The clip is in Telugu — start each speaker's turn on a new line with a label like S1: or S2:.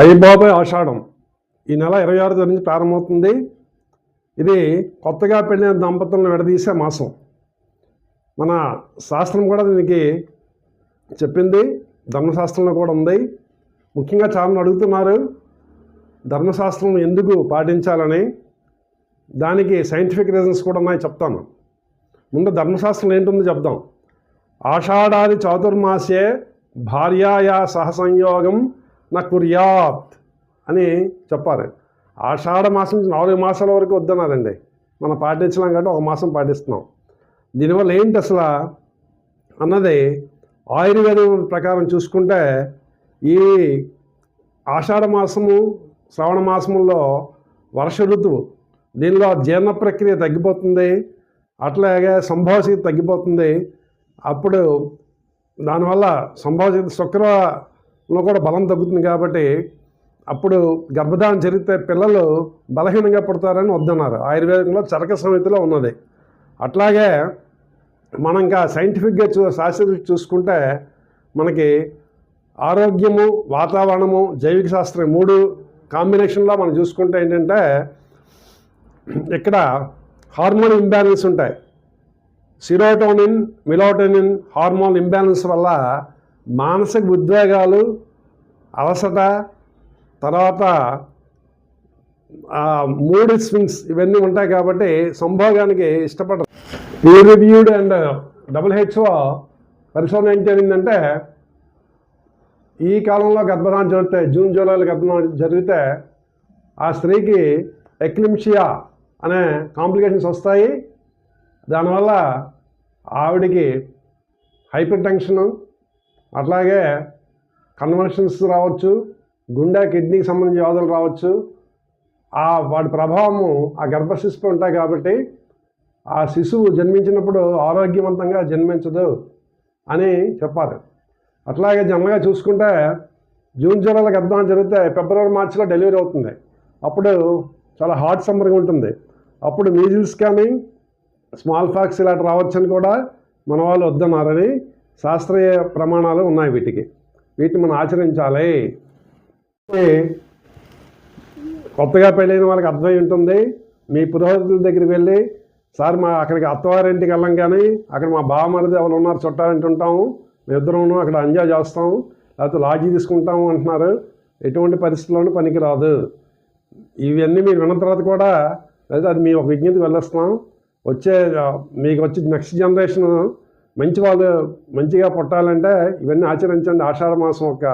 S1: అయ్యబాబాయ్ ఆషాఢం. ఈ నెల ఇరవై ఆరు నుంచి ప్రారంభమవుతుంది. ఇది కొత్తగా పెళ్ళిన దంపతులను విడదీసే మాసం. మన శాస్త్రం కూడా దీనికి చెప్పింది. ధర్మశాస్త్రంలో కూడా ఉంది. ముఖ్యంగా చాలా అడుగుతున్నారు ధర్మశాస్త్రం ఎందుకు పాటించాలని? దానికి సైంటిఫిక్ రీజన్స్ కూడా ఉన్నాయి చెప్తాను. ముందు ధర్మశాస్త్రం ఏంటుందో చెప్దాం. ఆషాఢాది చాతుర్మాసే భార్యాయా సహసంయోగం నా కుర్యాత్ అని చెప్పారు ఆషాఢ మాసం నాలుగు మాసాల వరకు వద్దన్నారండి. మనం పాటించలేం కాబట్టి ఒక మాసం పాటిస్తున్నాం. దీనివల్ల ఏంటి అసలు అన్నది ఆయుర్వేదం ప్రకారం చూసుకుంటే ఈ ఆషాఢ మాసము శ్రావణ మాసముల్లో వర్ష ఋతువు దీనిలో జీర్ణ ప్రక్రియ తగ్గిపోతుంది అట్లాగే సంభాషిత తగ్గిపోతుంది. అప్పుడు దానివల్ల సంభావశక్తి లో కూడా బలం తగ్గుతుంది కాబట్టి అప్పుడు గర్భధారణ జరిగితే పిల్లలు బలహీనంగా పుడతారని వద్దన్నారు. ఆయుర్వేదంలో చరక సమితిలో ఉన్నది. అట్లాగే మనం ఇంకా సైంటిఫిక్గా చూ శాస్త్రీయ చూసుకుంటే మనకి ఆరోగ్యము వాతావరణము జైవిక శాస్త్రం మూడు కాంబినేషన్లో మనం చూసుకుంటే ఏంటంటే ఇక్కడ హార్మోన్ ఇంబ్యాలెన్స్ ఉంటాయి. సిరోటోనిన్ మిలోటోనిన్ హార్మోన్ ఇంబ్యాలెన్స్ వల్ల మానసిక ఉద్వేగాలు అలసట తర్వాత మూడ్ స్వింగ్స్ ఇవన్నీ ఉంటాయి కాబట్టి సంభోగానికి ఇష్టపడరు. పీర్ రివ్యూడ్ అండ్ డబ్ల్యూహెచ్ఓ పరిశోధన ఏం జరిగిందంటే ఈ కాలంలో గర్భధారణ జరిగితే జూన్ జూలైలో గర్భధారణ జరిగితే ఆ స్త్రీకి ఎక్లిమ్షియా అనే కాంప్లికేషన్స్ వస్తాయి. దానివల్ల ఆవిడికి హైపర్ టెన్షను అట్లాగే కన్వర్షన్స్ రావచ్చు గుండె కిడ్నీకి సంబంధించిన వ్యాధులు రావచ్చు. ఆ వాటి ప్రభావము ఆ గర్భశిశుపై ఉంటాయి కాబట్టి ఆ శిశువు జన్మించినప్పుడు ఆరోగ్యవంతంగా జన్మించదు అని చెప్పారు అట్లాగే జనరల్గా చూసుకుంటే జూన్ జూలైలో గర్భం జరిగితే ఫిబ్రవరి మార్చిలో డెలివరీ అవుతుంది. అప్పుడు చాలా హార్ట్ సమ్మర్గా ఉంటుంది. అప్పుడు మీజిల్స్ కానీ స్మాల్ ఫాక్స్ ఇలాంటి రావచ్చని కూడా మన వాళ్ళు వద్దన్నారని శాస్త్రీయ ప్రమాణాలు ఉన్నాయి వీటికి. వీటిని మనం ఆచరించాలి. కొత్తగా పెళ్ళైన వాళ్ళకి అర్థమై ఉంటుంది. మీ పురోహితుల దగ్గరికి వెళ్ళి సార్ మా అక్కడికి అత్తవారింటికి వెళ్ళాం కానీ అక్కడ మా బావమరిది ఎవరు ఉన్నారు చుట్టాలంటూ ఉంటాము. మేమిద్దరం అక్కడ ఎంజాయ్ చేస్తాము లేకపోతే లాజీ తీసుకుంటాము అంటున్నారు. ఎటువంటి పరిస్థితుల్లోనూ పనికిరాదు. ఇవన్నీ మీరు విన్న తర్వాత కూడా లేదా అది మీ ఒక విజ్ఞతకి వెళ్ళేస్తున్నాం. వచ్చే మీకు వచ్చే నెక్స్ట్ జనరేషన్ మంచి వాళ్ళు మంచిగా పుట్టాలంటే ఇవన్నీ ఆచరించండి. ఆషాఢ మాసం యొక్క